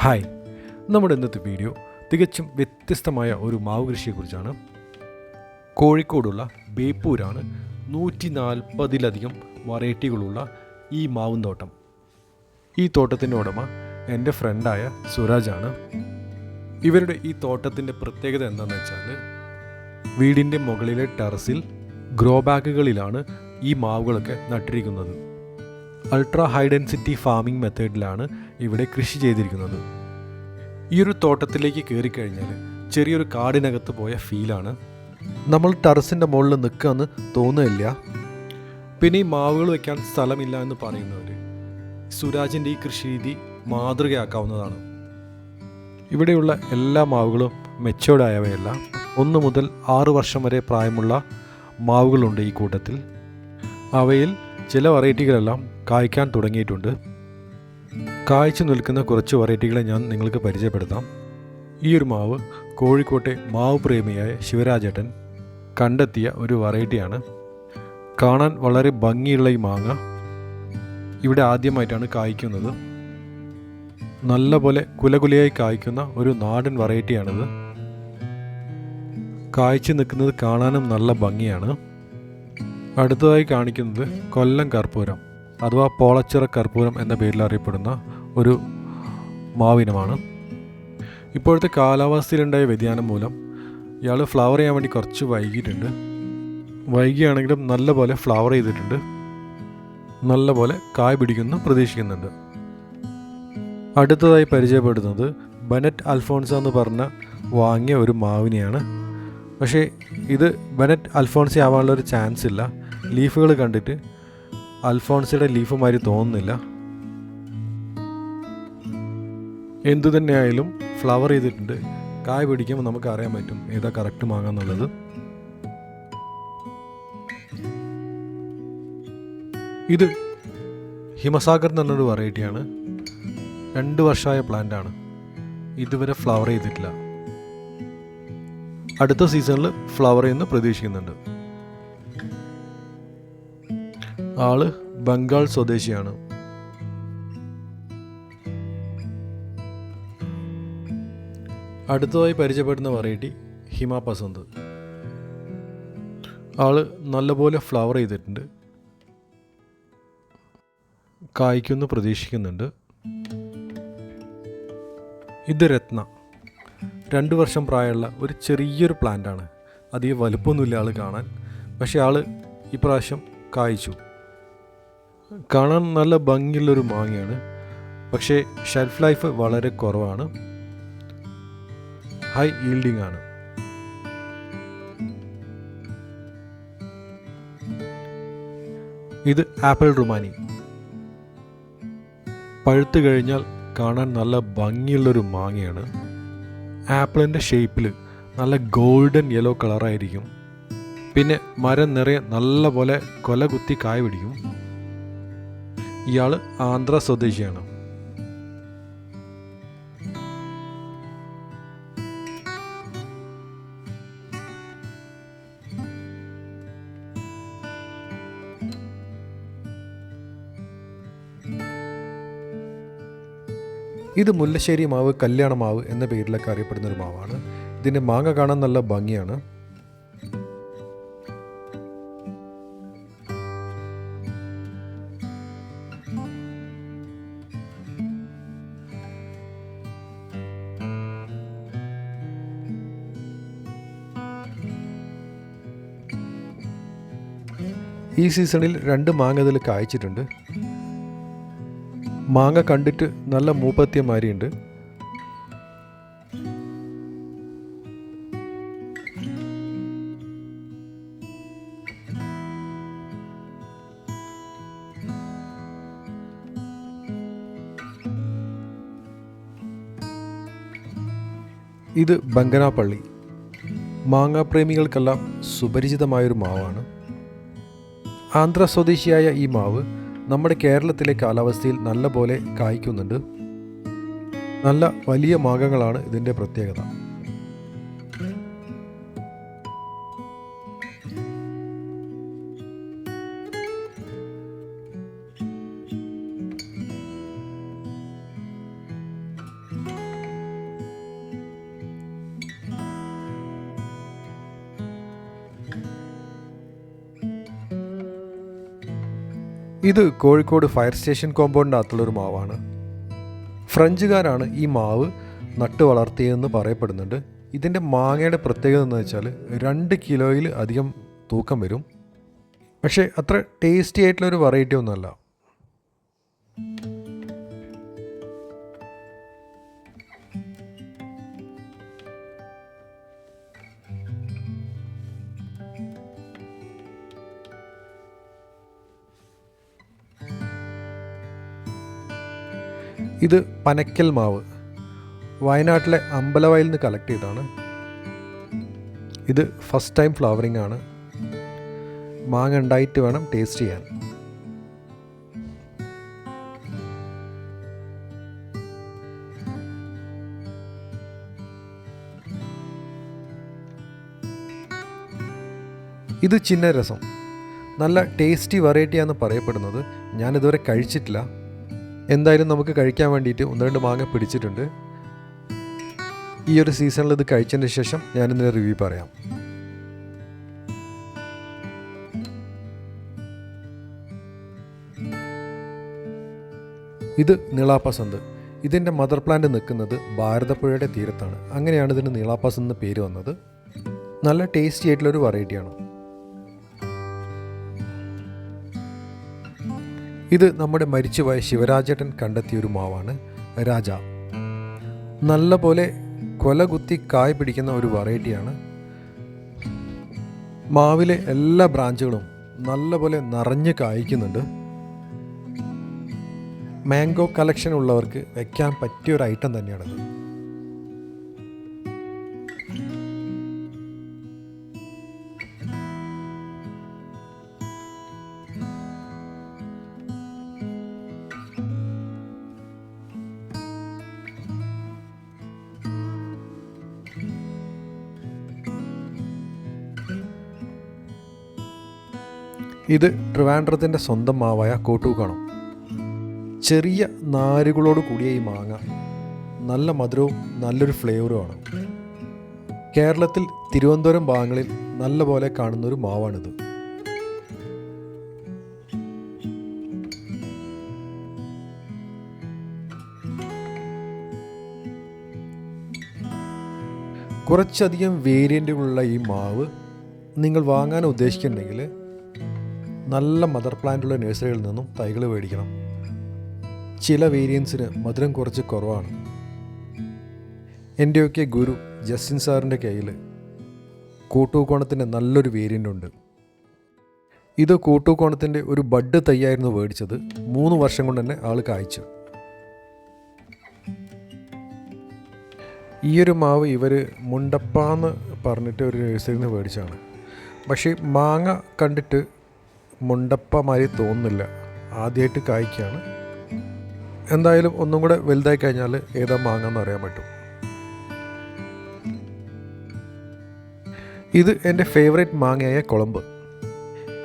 Hi. നമ്മുടെ ഇന്നത്തെ video തികച്ചും വ്യത്യസ്തമായ ഒരു മാവ് കൃഷിയെക്കുറിച്ചാണ് കോഴിക്കോടുള്ള ബേപ്പൂരാണ് നൂറ്റി നാൽപ്പതിലധികം വെറൈറ്റികളുള്ള ഈ മാവും തോട്ടം. ഈ തോട്ടത്തിന്റെ ഉടമ എന്റെ ഫ്രണ്ടായ സുരാജാണ്. ഇവരുടെ ഈ തോട്ടത്തിന്റെ പ്രത്യേകത എന്താണെന്ന് വെച്ചാൽ വീടിന്റെ മുകളിലെ ടെറസിൽ ഗ്രോ ബാഗുകളിലാണ് ഈ മാവുകളൊക്കെ നട്ടിരിക്കുന്നത്. അൾട്രാ ഹൈ ഡെൻസിറ്റി ഫാമിംഗ് മെത്തേഡിലാണ് ഇവിടെ കൃഷി ചെയ്തിരിക്കുന്നത്. ഈ ഒരു തോട്ടത്തിലേക്ക് കയറി കഴിഞ്ഞാൽ ചെറിയൊരു കാടിനകത്ത് പോയ ഫീലാണ് നമ്മൾ ടെറസിന്റെ മുകളിൽ നിൽക്കുകയെന്ന് തോന്നുന്നില്ല പിന്നെ ഈ മാവുകൾ വെക്കാൻ സ്ഥലമില്ല എന്ന് പറയുന്നവർ സുരാജിന്റെ ഈ കൃഷി രീതി മാതൃകയാക്കാവുന്നതാണ്. ഇവിടെയുള്ള എല്ലാ മാവുകളും മെച്ചോർഡായവയല്ല ഒന്ന് മുതൽ ആറ് വർഷം വരെ പ്രായമുള്ള മാവുകളുണ്ട് ഈ കൂട്ടത്തിൽ. അവയിൽ ചില വെറൈറ്റികളെല്ലാം കായ്ക്കാൻ തുടങ്ങിയിട്ടുണ്ട്. കായ്ച്ചു നിൽക്കുന്ന കുറച്ച് വെറൈറ്റികളെ ഞാൻ നിങ്ങൾക്ക് പരിചയപ്പെടുത്താം. ഈ ഒരു മാവ് കോഴിക്കോട്ടെ മാവ് പ്രേമിയായ ശിവരാജേട്ടൻ കണ്ടെത്തിയ ഒരു വെറൈറ്റിയാണ്. കാണാൻ വളരെ ഭംഗിയുള്ള ഈ മാങ്ങ. ഇവിടെ ആദ്യമായിട്ടാണ് കായ്ക്കുന്നത്. നല്ലപോലെ കുലകുലയായി കായ്ക്കുന്ന ഒരു നാടൻ വെറൈറ്റിയാണിത്. കായ്ച്ചു നിൽക്കുന്നത് കാണാനും നല്ല ഭംഗിയാണ്. അടുത്തതായി കാണിക്കുന്നത് കൊല്ലം കർപ്പൂരം അഥവാ പോളച്ചിറ കർപ്പൂരം എന്ന പേരിൽ അറിയപ്പെടുന്ന ഒരു മാവിനമാണ്. ഇപ്പോഴത്തെ കാലാവസ്ഥയിലുണ്ടായ വ്യതിയാനം മൂലം ഇയാൾ ഫ്ലവർ ചെയ്യാൻ വേണ്ടി കുറച്ച് വൈകിയിട്ടുണ്ട്. വൈകിയാണെങ്കിലും നല്ലപോലെ ഫ്ലവർ ചെയ്തിട്ടുണ്ട്. നല്ലപോലെ കായ് പിടിക്കുന്നു പ്രതീക്ഷിക്കുന്നുണ്ട്. അടുത്തതായി പരിചയപ്പെടുന്നത് ബനറ്റ് അൽഫോൺസ എന്ന് പറഞ്ഞ വാങ്ങിയ ഒരു മാവിനെയാണ്. പക്ഷേ ഇത് ബനറ്റ് അൽഫോൺസ ആവാനുള്ള ഒരു ചാൻസ് ഇല്ല. ലീഫുകൾ കണ്ടിട്ട് അൽഫോൺസിയുടെ ലീഫ് മാതിരി തോന്നുന്നില്ല. എന്തു തന്നെയായാലും ഫ്ലവർ ചെയ്തിട്ടുണ്ട്. കായ പിടിക്കുമ്പോൾ നമുക്ക് അറിയാൻ പറ്റും ഏതാ കറക്റ്റ് മാങ്ങാന്നുള്ളത് ഇത് ഹിമസാഗർ എന്ന് പറഞ്ഞൊരു വെറൈറ്റിയാണ്. രണ്ട് വർഷമായ പ്ലാന്റ് ആണ് ഇതുവരെ ഫ്ലവർ ചെയ്തിട്ടില്ല. അടുത്ത സീസണിൽ ഫ്ലവർ ചെയ്യുന്ന പ്രതീക്ഷിക്കുന്നുണ്ട്. ആൾ ബംഗാൾ സ്വദേശിയാണ്. അടുത്തതായി പരിചയപ്പെടുന്ന വെറൈറ്റി ഹിമ പസന്ത്. ആൾ നല്ലപോലെ ഫ്ലവർ ചെയ്തിട്ടുണ്ട്. കായ്ക്കുന്നു പ്രതീക്ഷിക്കുന്നുണ്ട്. ഇത് രത്ന. രണ്ട് വർഷം പ്രായമുള്ള ഒരു ചെറിയൊരു പ്ലാന്റാണ് അധികം വലുപ്പമൊന്നുമില്ല ആൾ കാണാൻ. പക്ഷേ ആൾ ഇപ്രാവശ്യം കായ്ച്ചു. കാണാൻ നല്ല ഭംഗിയുള്ളൊരു മാങ്ങയാണ്. പക്ഷേ ഷെൽഫ് ലൈഫ് വളരെ കുറവാണ്. ഹൈ ഈൽഡിംഗ് ആണ്. ഇത് ആപ്പിൾ റുമാനി പഴുത്ത് കഴിഞ്ഞാൽ കാണാൻ നല്ല ഭംഗിയുള്ളൊരു മാങ്ങയാണ്. ആപ്പിളിന്റെ ഷേപ്പിൽ നല്ല ഗോൾഡൻ യെല്ലോ കളറായിരിക്കും പിന്നെ മരം നിറയെ നല്ല പോലെ കൊല കുത്തി കായ പിടിക്കും. ഇയാൾ ആന്ധ്ര സ്വദേശിയാണ്. ഇത് മുല്ലശ്ശേരി മാവ് കല്യാണ മാവ് എന്ന പേരിലൊക്കെ അറിയപ്പെടുന്ന ഒരു മാവാണ്. ഇതിന്റെ മാങ്ങ കാണാൻ നല്ല ഭംഗിയാണ്. ഈ സീസണിൽ രണ്ട് മാങ്ങ ഇതിൽ കായ്ച്ചിട്ടുണ്ട്. മാങ്ങ കണ്ടിട്ട് നല്ല മൂപ്പത്തിയ മാരിയുണ്ട്. ഇത് ബങ്കനാപ്പള്ളി. മാങ്ങാപ്രേമികൾക്കെല്ലാം സുപരിചിതമായൊരു മാവാണ്. ആന്ധ്ര സ്വദേശിയായ ഈ മാവ് നമ്മുടെ കേരളത്തിലെ കാലാവസ്ഥയിൽ നല്ലപോലെ കായ്ക്കുന്നുണ്ട്. നല്ല വലിയ മാഗങ്ങളാണ് ഇതിന്റെ പ്രത്യേകത. ഇത് കോഴിക്കോട് ഫയർ സ്റ്റേഷൻ കോമ്പൗണ്ടിനകത്തുള്ളൊരു മാവാണ്. ഫ്രഞ്ചുകാരാണ് ഈ മാവ് നട്ട് വളർത്തിയതെന്ന് പറയപ്പെടുന്നുണ്ട്. ഇതിന്റെ മാങ്ങയുടെ പ്രത്യേകത എന്ന് വെച്ചാൽ രണ്ട് കിലോയിൽ അധികം തൂക്കം വരും. പക്ഷേ അത്ര ടേസ്റ്റി ആയിട്ടുള്ളൊരു വെറൈറ്റി ഒന്നുമല്ല. ഇത് പനക്കൽ മാവ്. വയനാട്ടിലെ അമ്പലവയൽ നിന്ന് കളക്ട് ചെയ്താണ് ഇത് ഫസ്റ്റ് ടൈം ഫ്ലവറിംഗ് ആണ്. മാങ്ങ ഉണ്ടായിട്ട് വേണം ടേസ്റ്റ് ചെയ്യാൻ. ഇത് ചിന്ന രസം നല്ല ടേസ്റ്റി വെറൈറ്റിയാണെന്ന് പറയപ്പെടുന്നത് ഞാനിതുവരെ കഴിച്ചിട്ടില്ല. എന്തായാലും നമുക്ക് കഴിക്കാൻ വേണ്ടിയിട്ട് ഒന്ന് രണ്ട് മാങ്ങ പിടിച്ചിട്ടുണ്ട്. ഈ ഒരു സീസണിൽ ഇത് കഴിച്ചതിന് ശേഷം ഞാനിതിന്റെ റിവ്യൂ പറയാം. ഇത് നീളാപ്പസന്ത്. ഇതിന്റെ മദർ പ്ലാന്റ് നിൽക്കുന്നത് ഭാരതപ്പുഴയുടെ തീരത്താണ്. അങ്ങനെയാണ് ഇതിന് നീളാപ്പസന്ത് പേര് വന്നത്. നല്ല ടേസ്റ്റി ആയിട്ടുള്ളൊരു വെറൈറ്റിയാണ് ഇത് നമ്മുടെ മരിച്ചുപോയ ശിവരാജേട്ടൻ കണ്ടെത്തിയ ഒരു മാവാണ് രാജ. നല്ല പോലെ കൊല കുത്തി കായ് പിടിക്കുന്ന ഒരു വെറൈറ്റിയാണ്. മാവിലെ എല്ലാ ബ്രാഞ്ചുകളും നല്ല പോലെ നിറഞ്ഞ് കായ്ക്കുന്നുണ്ട്. മാംഗോ കളക്ഷൻ ഉള്ളവർക്ക് വയ്ക്കാൻ പറ്റിയ ഒരു ഐറ്റം തന്നെയാണത്. ഇത് ട്രിവാൻഡ്രത്തിന്റെ സ്വന്തം മാവായ കോട്ടൂക്കാണോ ചെറിയ നാരുകളോട് കൂടിയ ഈ മാങ്ങ നല്ല മധുരവും നല്ലൊരു ഫ്ലേവറുമാണ് കേരളത്തിൽ തിരുവനന്തപുരം ഭാഗങ്ങളിൽ നല്ല പോലെ കാണുന്നൊരു മാവാണിത്. കുറച്ചധികം വേരിയന്റുകളുള്ള ഈ മാവ് നിങ്ങൾ വാങ്ങാൻ ഉദ്ദേശിക്കുന്നുണ്ടെങ്കിൽ നല്ല മദർ പ്ലാന്റുള്ള നഴ്സറികളിൽ നിന്നും തൈകൾ മേടിക്കണം. ചില വേരിയൻസിന് മധുരം കുറച്ച് കുറവാണ്. എന്റെയൊക്കെ ഗുരു ജസ്റ്റിൻ സാറിന്റെ കയ്യിൽ കൂട്ടൂക്കോണത്തിന്റെ നല്ലൊരു വേരിയന്റ് ഉണ്ട്. ഇത് കൂട്ടൂക്കോണത്തിന്റെ ഒരു ബഡ് തൈയായിരുന്നു മേടിച്ചത് മൂന്ന് വർഷം കൊണ്ട് തന്നെ ആൾ കായ്ച്ചു. ഈ ഒരു മാവ് ഇവർ മുണ്ടപ്പാന്ന് പറഞ്ഞിട്ട് ഒരു നഴ്സറിയിൽ നിന്ന് മേടിച്ചാണ് പക്ഷേ മാങ്ങ കണ്ടിട്ട് മുണ്ടപ്പ മാതിരി തോന്നുന്നില്ല. ആദ്യമായിട്ട് കായ്ക്കാണ്. എന്തായാലും ഒന്നും കൂടെ വലുതായി കഴിഞ്ഞാൽ ഏതാ മാങ്ങാന്ന് അറിയാൻ പറ്റും. ഇത് എന്റെ ഫേവറേറ്റ് മാങ്ങയായ കുളമ്പ്.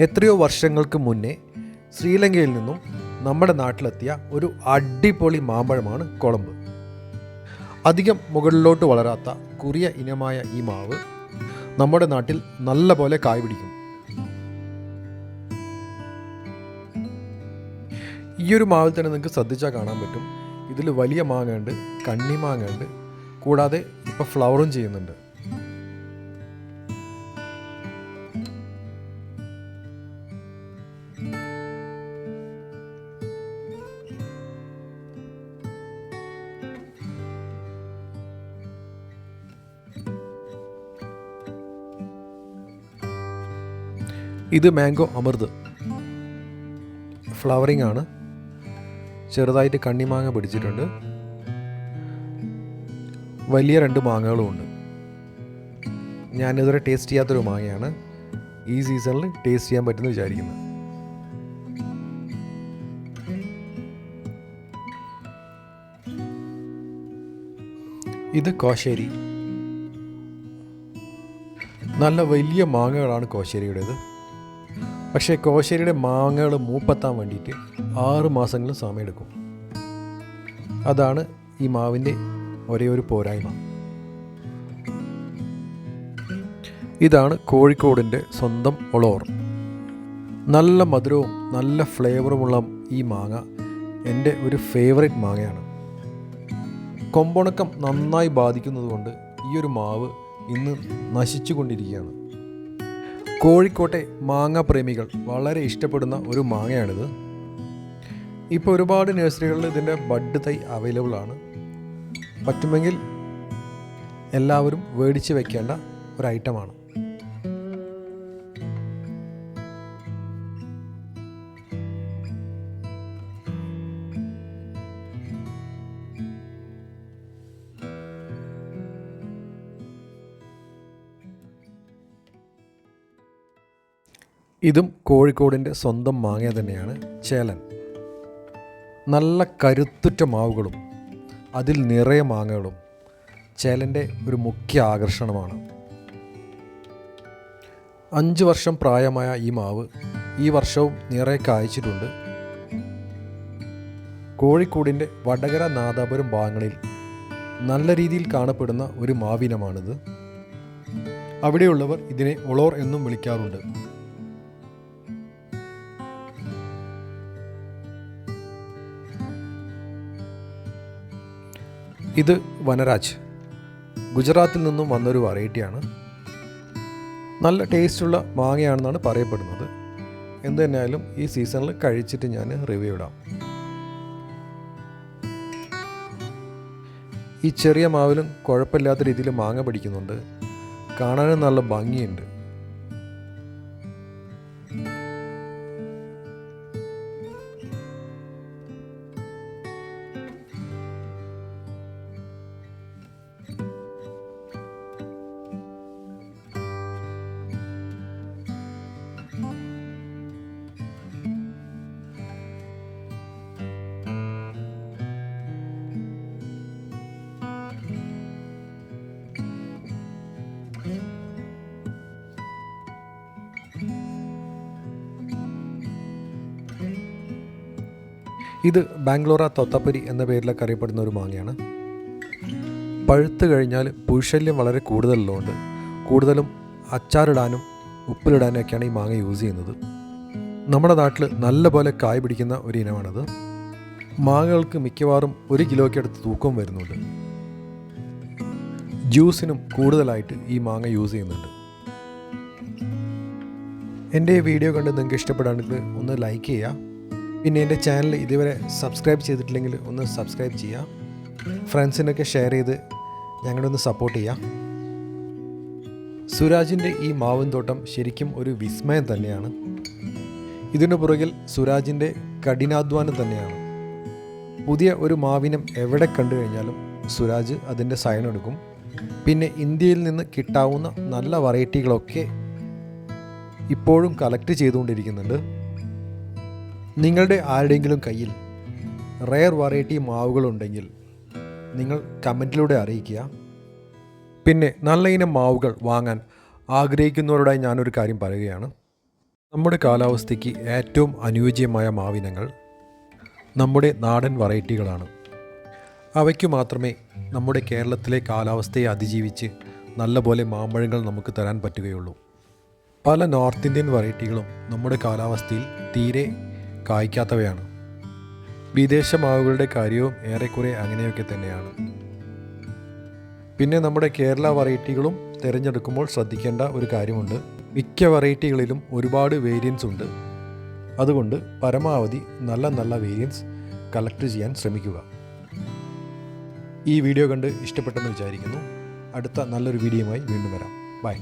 എത്രയോ വർഷങ്ങൾക്ക് മുന്നേ ശ്രീലങ്കയിൽ നിന്നും നമ്മുടെ നാട്ടിലെത്തിയ ഒരു അടിപൊളി മാമ്പഴമാണ് കുളമ്പ്. അധികം മുകളിലോട്ട് വളരാത്ത കുറിയ ഇനമായ ഈ മാവ് നമ്മുടെ നാട്ടിൽ നല്ല പോലെ കായ് പിടിക്കും. ഈ ഒരു മാവിൽ തന്നെ നിങ്ങൾക്ക് ശ്രദ്ധിച്ചാൽ കാണാൻ പറ്റും. ഇതിൽ വലിയ മാങ്ങ ഉണ്ട് കണ്ണി മാങ്ങ ഉണ്ട് കൂടാതെ ഇപ്പോൾ ഫ്ലവറും ചെയ്യുന്നുണ്ട്. ഇത് മാംഗോ അമൃത്. ഫ്ലവറിംഗ് ആണ്. ചെറുതായിട്ട് കണ്ണിമാങ്ങ പിടിച്ചിട്ടുണ്ട്. വലിയ രണ്ട് മാങ്ങകളും ഉണ്ട്. ഞാനിതുവരെ ടേസ്റ്റ് ചെയ്യാത്തൊരു മാങ്ങയാണ്. ഈ സീസണിൽ ടേസ്റ്റ് ചെയ്യാൻ പറ്റുമെന്ന് വിചാരിക്കുന്നു. ഇത് കോശേരി. നല്ല വലിയ മാങ്ങകളാണ് കോശേരിയുടേത്. പക്ഷേ കോശേരിയുടെ മാങ്ങകൾ മൂപ്പെത്താൻ വേണ്ടിയിട്ട് ആറ് മാസങ്ങളും സമയമെടുക്കും. അതാണ് ഈ മാവിന്റെ ഒരേ ഒരു പോരായ്മ. ഇതാണ് കോഴിക്കോടിന്റെ സ്വന്തം ഒളോർ. നല്ല മധുരവും നല്ല ഫ്ലേവറുമുള്ള ഈ മാങ്ങ എന്റെ ഒരു ഫേവറേറ്റ് മാങ്ങയാണ്. കൊമ്പുണക്കം നന്നായി ബാധിക്കുന്നതുകൊണ്ട് ഈ ഒരു മാവ് ഇന്ന് നശിച്ചു കൊണ്ടിരിക്കുകയാണ്. കോഴിക്കോട്ടെ മാങ്ങ പ്രേമികൾ വളരെ ഇഷ്ടപ്പെടുന്ന ഒരു മാങ്ങയാണിത്. ഇപ്പോൾ ഒരുപാട് നഴ്സറികളിൽ ഇതിന്റെ ബഡ് തൈ അവൈലബിൾ ആണ്. പറ്റുമെങ്കിൽ എല്ലാവരും മേടിച്ച് വെക്കേണ്ട ഒരു ഐറ്റമാണ്. ഇതും കോഴിക്കോടിന്റെ സ്വന്തം മാങ്ങ തന്നെയാണ് ചേലൻ. നല്ല കരുത്തുറ്റ മാവുകളും അതിൽ നിറയെ മാങ്ങകളും ചേലന്റെ ഒരു മുഖ്യ ആകർഷണമാണ്. അഞ്ച് വർഷം പ്രായമായ ഈ മാവ് ഈ വർഷവും നിറയെ കായ്ച്ചിട്ടുണ്ട്. കോഴിക്കോടിന്റെ വടകര നാദാപുരം ഭാഗങ്ങളിൽ നല്ല രീതിയിൽ കാണപ്പെടുന്ന ഒരു മാവിനമാണിത്. അവിടെയുള്ളവർ ഇതിനെ ഒളോർ എന്നും വിളിക്കാറുണ്ട്. ഇത് വനരാജ്. ഗുജറാത്തിൽ നിന്നും വന്നൊരു വെറൈറ്റിയാണ്. നല്ല ടേസ്റ്റുള്ള മാങ്ങയാണെന്നാണ് പറയപ്പെടുന്നത്. എന്ത് തന്നെയായാലും ഈ സീസണിൽ കഴിച്ചിട്ട് ഞാൻ റിവ്യൂ ഇടാം. ഈ ചെറിയ മാവിലും കുഴപ്പമില്ലാത്ത രീതിയിൽ മാങ്ങ പിടിക്കുന്നുണ്ട്. കാണാനും നല്ല ഭംഗിയുണ്ട്. ഇത് ബാംഗ്ലൂറ തൊത്തപ്പരി എന്ന പേരിലൊക്കെ അറിയപ്പെടുന്ന ഒരു മാങ്ങയാണ്. പഴുത്ത് കഴിഞ്ഞാൽ പുഴുശല്യം വളരെ കൂടുതലുള്ളതുകൊണ്ട് കൂടുതലും അച്ചാറിടാനും ഉപ്പിലിടാനും ഒക്കെയാണ് ഈ മാങ്ങ യൂസ് ചെയ്യുന്നത്. നമ്മുടെ നാട്ടിൽ നല്ലപോലെ കായ് പിടിക്കുന്ന ഒരു ഇനമാണത്. മാങ്ങകൾക്ക് മിക്കവാറും ഒരു കിലോയ്ക്ക് അടുത്ത് തൂക്കവും വരുന്നുണ്ട്. ജ്യൂസിനും കൂടുതലായിട്ട് ഈ മാങ്ങ യൂസ് ചെയ്യുന്നുണ്ട്. എന്റെ വീഡിയോ കണ്ട് നിങ്ങൾക്ക് ഇഷ്ടപ്പെടുകയാണെങ്കിൽ ഒന്ന് ലൈക്ക് ചെയ്യുക. പിന്നെ എന്റെ ചാനൽ ഇതുവരെ സബ്സ്ക്രൈബ് ചെയ്തിട്ടില്ലെങ്കിൽ ഒന്ന് സബ്സ്ക്രൈബ് ചെയ്യുക. ഫ്രണ്ട്സിനൊക്കെ ഷെയർ ചെയ്ത് ഞങ്ങളുടെ ഒന്ന് സപ്പോർട്ട് ചെയ്യാം സുരാജിന്റെ ഈ മാവിൻ തോട്ടം ശരിക്കും ഒരു വിസ്മയം തന്നെയാണ്. ഇതിനു പുറകിൽ സുരാജിന്റെ കഠിനാധ്വാനം തന്നെയാണ്. പുതിയ ഒരു മാവിനം എവിടെ കണ്ടു കഴിഞ്ഞാലും സുരാജ് അതിന്റെ സയൻ എടുക്കും. പിന്നെ ഇന്ത്യയിൽ നിന്ന് കിട്ടാവുന്ന നല്ല വെറൈറ്റികളൊക്കെ ഇപ്പോഴും കളക്ട് ചെയ്തുകൊണ്ടിരിക്കുന്നുണ്ട്. നിങ്ങളുടെ ആരുടെയെങ്കിലും കയ്യിൽ റെയർ വെറൈറ്റി മാവുകളുണ്ടെങ്കിൽ നിങ്ങൾ കമന്റിലൂടെ അറിയിക്കുക. പിന്നെ നല്ല ഇനം മാവുകൾ വാങ്ങാൻ ആഗ്രഹിക്കുന്നവരോടായി ഞാനൊരു കാര്യം പറയുകയാണ്. നമ്മുടെ കാലാവസ്ഥയ്ക്ക് ഏറ്റവും അനുയോജ്യമായ മാവിനങ്ങൾ നമ്മുടെ നാടൻ വെറൈറ്റികളാണ് അവയ്ക്ക് മാത്രമേ നമ്മുടെ കേരളത്തിലെ കാലാവസ്ഥയെ അതിജീവിച്ച് നല്ലപോലെ മാമ്പഴങ്ങൾ നമുക്ക് തരാൻ പറ്റുകയുള്ളൂ. പല നോർത്ത് ഇന്ത്യൻ വെറൈറ്റികളും നമ്മുടെ കാലാവസ്ഥയിൽ തീരെ കായ്ക്കാത്തവയാണ്. വിദേശ മാവുകളുടെ കാര്യവും ഏറെക്കുറെ അങ്ങനെയൊക്കെ തന്നെയാണ്. പിന്നെ നമ്മുടെ കേരള വെറൈറ്റികളും തിരഞ്ഞെടുക്കുമ്പോൾ ശ്രദ്ധിക്കേണ്ട ഒരു കാര്യമുണ്ട്. മിക്ക വെറൈറ്റികളിലും ഒരുപാട് വേരിയൻസ് ഉണ്ട്. അതുകൊണ്ട് പരമാവധി നല്ല നല്ല വേരിയൻസ് കളക്ട് ചെയ്യാൻ ശ്രമിക്കുക. ഈ വീഡിയോ കണ്ട് ഇഷ്ടപ്പെട്ടെന്ന് വിചാരിക്കുന്നു. അടുത്ത നല്ലൊരു വീഡിയോയുമായി വീണ്ടും വരാം. ബൈ